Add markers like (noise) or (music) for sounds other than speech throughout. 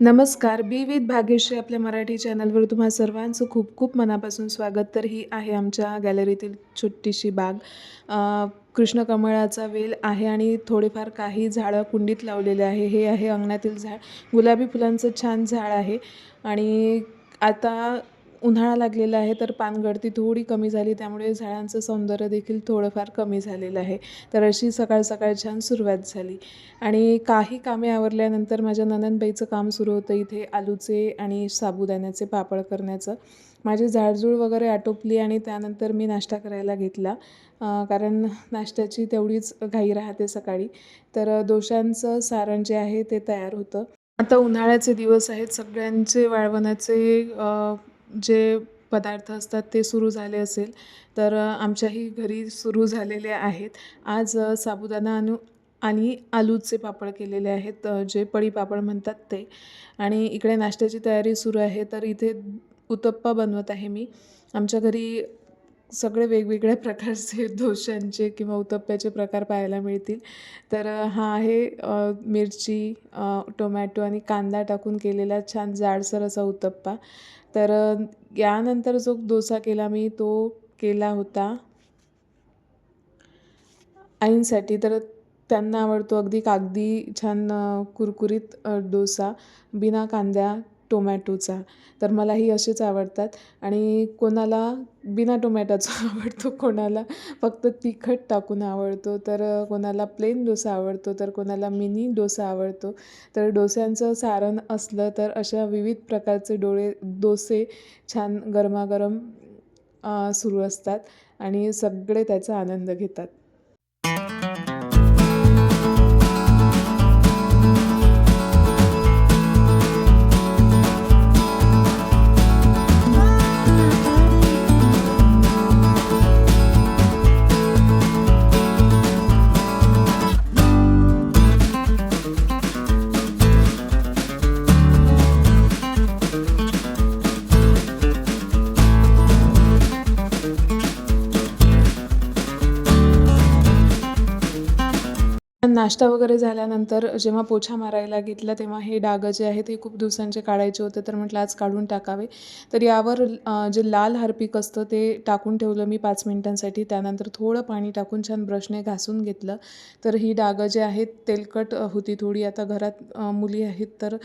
नमस्कार बी विथ भाग्यश्री आपल्या मराठी चॅनलवर तुम्हा सर्वांचं खूप खूप मनापासून स्वागत. तर ही आहे आमच्या गॅलरीतील छोटीशी बाग. कृष्णकमळाचा वेल आहे आणि थोडेफार काही झाडं कुंडीत लावलेले आहे. हे आहे अंगणातील झाड. गुलाबी फुलांचं छान झाड आहे. आणि आता उन्हाळा लागलेला आहे तर पानगळती थोडी कमी झाली. त्यामुळे झाडांचं सौंदर्य देखील थोडंफार कमी झालेलं आहे. तर अशी सकाळ सकाळ छान सुरुवात झाली. आणि काही कामे आवरल्यानंतर माझ्या ननंदबाईचं काम सुरू होतं इथे आलूचे आणि साबुदाण्याचे पापड करण्याचं. माझी झाडझूड वगैरे आटोपली आणि त्यानंतर मी नाश्ता करायला घेतला. कारण नाश्त्याची तेवढीच घाई राहते सकाळी. तर दोशांचं सारण जे आहे ते तयार होतं. आता उन्हाळ्याचे दिवस आहेत. सगळ्यांचे वाळवणाचे जे पदार्थ असतात ते सुरू झाले असेल तर आमच्याही घरी सुरू झालेले आहेत. आज साबुदाणा आणू आणि आलूचे पापड केलेले आहेत जे पळी पापड म्हणतात ते. आणि इकडे नाश्त्याची तयारी सुरू आहे तर इथे उत्तप्पा बनवत आहे मी. आमच्या घरी सगळे वेगवेगळ्या प्रकारचे (laughs) दोशांचे किंवा उत्तप्प्याचे प्रकार पाहायला मिळतील. तर हा आहे मिरची टोमॅटो आणि कांदा टाकून केलेला छान जाडसर असा उत्तप्पा. तर यानंतर जो डोसा केला मी तो केला होता. आईंसाठी तर त्यांना आवडतो अगदी कागदी छान कुरकुरीत डोसा. बिना कांद्या टोमॅटोचा. तर मलाही असेच आवडतात. आणि कोणाला बिना टोमॅटोचा (laughs) आवडतो कोणाला फक्त तिखट टाकून आवडतो तर कोणाला प्लेन डोसा आवडतो तर कोणाला मिनी डोसा आवडतो. तर डोस्यांचं सारण असलं तर अशा विविध प्रकारचे डोळे डोसे छान गरमागरम सुरू असतात आणि सगळे त्याचा आनंद घेतात. नाश्ता वगैरे झाल्यानंतर जेव्हा पोछा मारायला घेतला तेव्हा हे डागं जे आहेत ते खूप दिवसांचे काढायचे होते तर म्हटलं आज काढून टाकावे. तर यावर जे लाल हार्पिक असतं ते टाकून ठेवलं मी पाच मिनिटांसाठी. त्यानंतर थोडं पाणी टाकून छान ब्रशने घासून घेतलं. तर ही डागं जे आहेत तेलकट होती थोडी. आता घरात मुली आहेत तर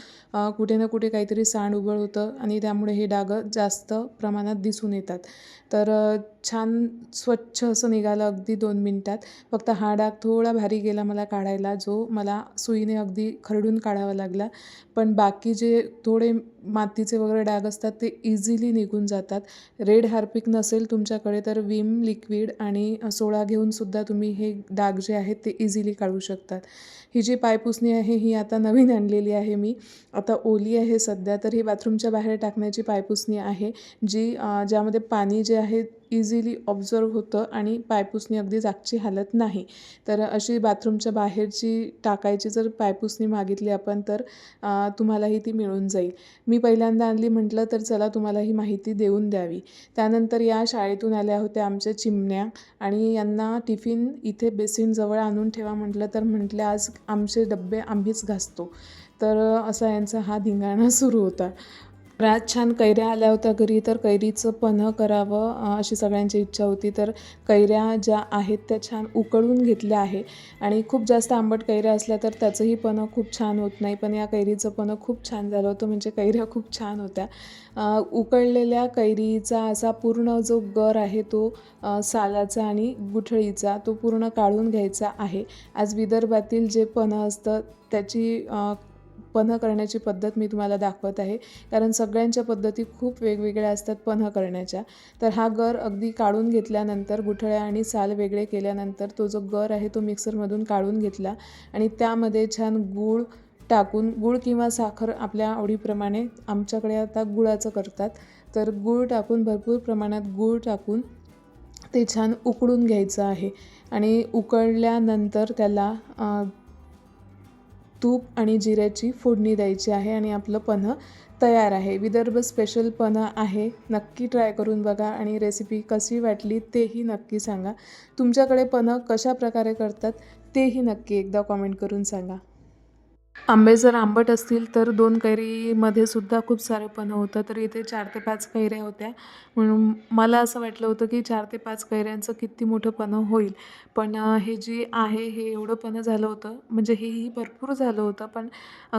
कुठे ना कुठे काहीतरी सांड उघड होतं आणि त्यामुळे हे डागं जास्त प्रमाणात दिसून येतात. तर छान स्वच्छ असं निघालं अगदी दोन मिनटात. फक्त हा डाग थोडा भारी गेला मला काढायला जो मला सुईने अगदी खरडून काढावा लागला. पण बाकी जे थोडे मातीचे वगैरे डाग असतात ते इझिली निघून जातात. रेड हार्पिक नसेल तुमच्याकडे तर विम लिक्विड आणि सोडा घेऊन सुद्धा तुम्ही हे डाग जे आहेत ते इझिली काढू शकतात. ही जी पायपुसणी आहे ही आता नवीन आणलेली आहे मी. आता ओली आहे सध्या तर ही बाथरूमच्या बाहेर टाकण्याची पायपुसणी आहे जी ज्यामध्ये पाणी जे आहे इझिली ऑब्झर्व होतं आणि पायपुसणी अगदी जागची हालत नाही. तर अशी बाथरूमच्या बाहेरची टाकायची जर पायपुसणी मागितली आपण तर तुम्हालाही ती मिळून जाईल. मी पहिल्यांदा आणली म्हटलं तर चला तुम्हाला ही माहिती देऊन द्यावी. त्यानंतर या शाळेतून आल्या होत्या आमच्या चिमण्या आणि यांना टिफिन इथे बेसिनजवळ आणून ठेवा म्हटलं तर म्हटलं आज आमचे डब्बे आम्हीच घासतो. तर असा यांचा हा धिंगाणा सुरू होता. तर आज छान कैऱ्या आल्या होत्या घरी तर कैरीचं पन्ह करावं अशी सगळ्यांची इच्छा होती. तर कैऱ्या ज्या आहेत त्या छान उकळून घेतल्या आहे. आणि खूप जास्त आंबट कैऱ्या असल्या तर त्याचंही पन्ह खूप छान होत नाही. पण या कैरीचं पन्ह खूप छान झालं होतं म्हणजे कैऱ्या खूप छान होत्या. उकळलेल्या कैरीचा असा पूर्ण जो गर आहे तो सालाचा आणि गुठळीचा तो पूर्ण काढून घ्यायचा आहे. आज विदर्भातील जे पन्ह असतं त्याची पन्ह करण्याची पद्धत मी तुम्हाला दाखवत आहे. कारण सगळ्यांच्या पद्धती खूप वेगवेगळ्या असतात पन्ह करण्याच्या. तर हा गर अगदी काढून घेतल्यानंतर गुठळ्या आणि साल वेगळे केल्यानंतर तो जो गर आहे तो मिक्सरमधून काढून घेतला आणि त्यामध्ये छान गूळ टाकून गूळ किंवा साखर आपल्या आवडीप्रमाणे आमच्याकडे आता गुळाचं करतात. तर गूळ टाकून भरपूर प्रमाणात गूळ टाकून ते छान उकडून घ्यायचं आहे. आणि उकळल्यानंतर त्याला तूप आणि जिऱ्याची फोडणी द्यायची आहे आणि आपलं पन्हं तयार आहे. विदर्भ स्पेशल पन्हं आहे. नक्की ट्राय करून बघा आणि रेसिपी कशी वाटली तेही नक्की सांगा. तुमच्याकडे पन्हं कशा प्रकारे करतात तेही नक्की एकदा कॉमेंट करून सांगा. आंबे जर आंबट असतील तर दोन कैरीमध्ये सुद्धा खूप सारं पणं होतं तर इथे चार ते पाच कैऱ्या होत्या. म्हणून मला असं वाटलं होतं की चार ते पाच कैऱ्यांचं किती मोठं पण होईल. पण हे जी आहे हे एवढं पन्हं झालं होतं. म्हणजे हेही भरपूर झालं होतं. पण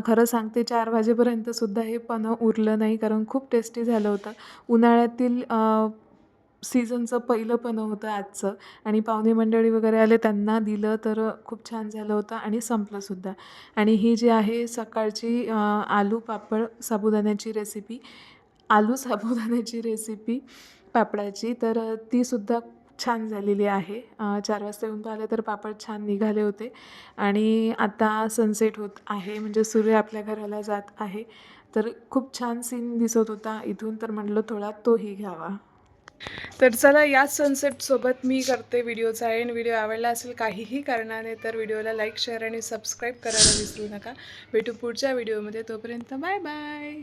खरं सांगते चार वाजेपर्यंतसुद्धा हे पन्हं उरलं नाही. कारण खूप टेस्टी झालं होतं. उन्हाळ्यातील सीझनचं पहिलं पन्हं होतं आजचं. आणि पाहुणे मंडळी वगैरे आले त्यांना दिलं तर खूप छान झालं होतं आणि संपलंसुद्धा आणि ही जी आहे सकाळची आलू पापड साबुदाण्याची रेसिपी आलू साबुदाण्याची रेसिपी पापडाची तर तीसुद्धा छान झालेली आहे. चार वाजता येऊन पाहिलं तर पापड छान निघाले होते. आणि आता सनसेट होत आहे म्हणजे सूर्य आपल्या घराला जात आहे. तर खूप छान सीन दिसत होता इथून तर म्हटलं थोडा तोही घ्यावा. तर चला याच सनसेटसोबत मी करते व्हिडिओचा एंड व्हिडिओ आवडला असेल काहीही कारणाने तर व्हिडिओला लाईक शेअर आणि सबस्क्राईब करायला विसरू नका. भेटू पुढच्या व्हिडिओमध्ये तोपर्यंत बाय बाय